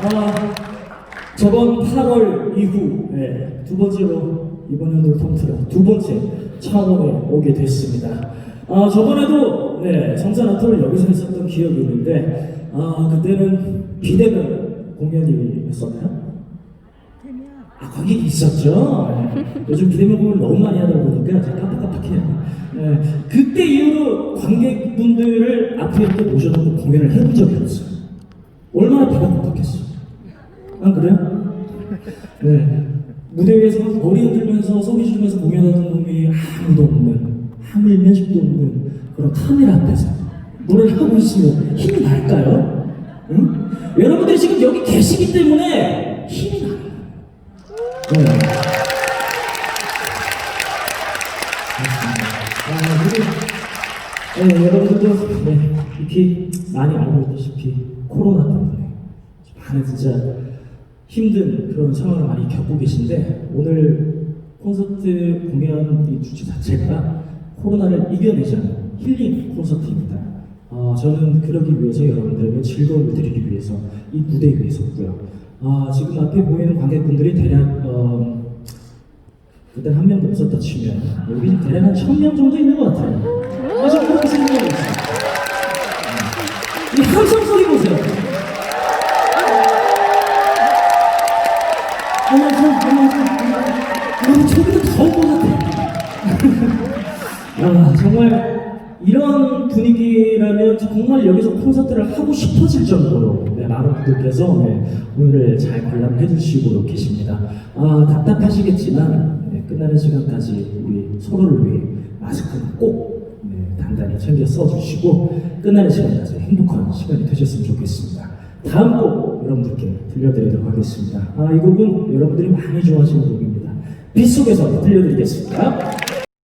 아, 저번 8월 이후 네, 두 번째로 이번 연도를 통틀어 두 번째 창원에 오게 됐습니다. 아, 저번에도 네, 성산아토를 여기서 했었던 기억이 있는데 아, 그때는 비대면 공연이 했었나요? 아, 거기 있었죠. 네. 요즘 비대면 공연 너무 많이 하다 보니까 깜빡깜빡해요. 네. 그때 이후로 관객분들을 앞에 모셔놓고 공연을 해본 적이 없어요. 얼마나. 안 그래요? 네. 무대 위에서 막 머리 흔들면서 소리 지르면서 공연하는 놈이 아무도 없는, 하물면식도 없는 그런 카메라 앞에서 노래를 하고 있으면 힘이 날까요? 응? 여러분들이 지금 여기 계시기 때문에 힘이 나요. 네. 아, 네, 여러분들도 네, 이렇게 많이 알고 있다시피 코로나 때문에 많은 진짜 힘든 그런 상황을 많이 겪고 계신데 오늘 콘서트 공연 이 주제 자체가 코로나를 이겨내자는 힐링 콘서트입니다. 어, 저는 그러기 위해서 여러분들에게 즐거움을 드리기 위해서 이 무대 위에 섰고요. 아, 지금 앞에 보이는 관객분들이 대략 어, 그때 한 명도 없었다 치면 여기 대략 한 천 명 정도 있는 것 같아요. 아, 저 그렇게 생각하고 있어요. 이 함성 소리 보세요. 너무 저기도 더운 것 같아. 아, 정말 이런 분위기라면 정말 여기서 콘서트를 하고 싶어질 정도로 네, 많은 분들께서 네, 오늘을 잘 관람해 주시고 계십니다. 아, 답답하시겠지만 네, 끝나는 시간까지 우리 서로를 위해 마스크는 꼭 네, 단단히 챙겨 써주시고 끝나는 시간까지 행복한 시간이 되셨으면 좋겠습니다. 다음 곡 여러분들께 들려드리도록 하겠습니다. 아, 이 곡은 여러분들이 많이 좋아하시는 곡입니다. 빛 속에서 들려드리겠습니다.